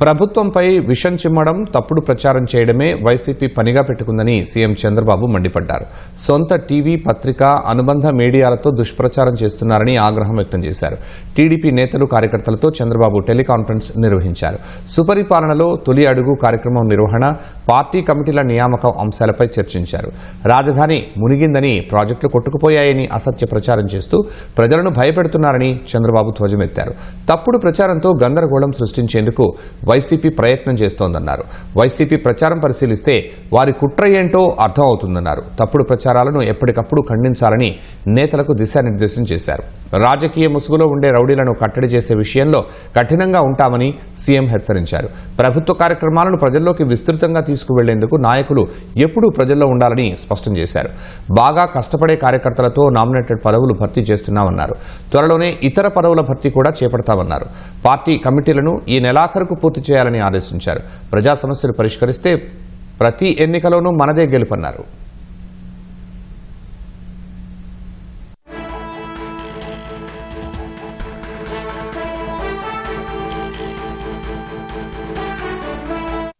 ప్రభుత్వంపై విషం చిమ్మడం తప్పుడు ప్రచారం చేయడమే వైసీపీ పనిగా పెట్టుకుందని సీఎం చంద్రబాబు మండిపడ్డారు. సొంత టీవీ పత్రిక అనుబంధ మీడియాలతో దుష్ప్రచారం చేస్తున్నారని ఆగ్రహం వ్యక్తం చేశారు. టీడీపీ నేతలు కార్యకర్తలతో చంద్రబాబు టెలికాన్ఫరెన్స్ నిర్వహించారు. సుపరిపాలనలో తొలి అడుగు కార్యక్రమం నిర్వహణ పార్టీ కమిటీల నియామకం అంశాలపై చర్చించారు. రాజధాని మునిగిందని ప్రాజెక్టులు కొట్టుకుపోయాయని అసత్య ప్రచారం చేస్తూ ప్రజలను భయపెడుతున్నారని చంద్రబాబు ధ్వజమెత్తారు. తప్పుడు ప్రచారంతో గందరగోళం సృష్టించేందుకు వైసీపీ ప్రయత్నం చేస్తోందన్నారు. వైసీపీ ప్రచారం పరిశీలిస్తే వారి కుట్ర ఏంటో అర్థం అవుతుందన్నారు తప్పుడు ప్రచారాలను ఎప్పటికప్పుడు ఖండించాలని నేతలకు దిశానిర్దేశం చేశారు. రాజకీయ ముసుగులో ఉండే రౌడీలను కట్టడి చేసే విషయంలో కఠినంగా ఉంటామని సీఎం హెచ్చరించారు. ప్రభుత్వ కార్యక్రమాలను ప్రజల్లోకి విస్తృతంగా తీసుకువెళ్ళేందుకు నాయకులు ఎప్పుడూ ప్రజల్లో ఉండాలని స్పష్టం చేశారు. బాగా కష్టపడే కార్యకర్తలతో నామినేటెడ్ పదవులు భర్తీ చేస్తున్నామన్నారు. త్వరలోనే ఇతర పదవుల భర్తీ కూడా చేపడతామన్నారు. పార్టీ కమిటీలను ఈ నెలాఖరుకు పూర్తి చేయాలని ఆదేశించారు. ప్రజా సమస్యలు పరిష్కరిస్తే ప్రతి ఎన్నికలోనూ మనదే గెలుపన్నారు.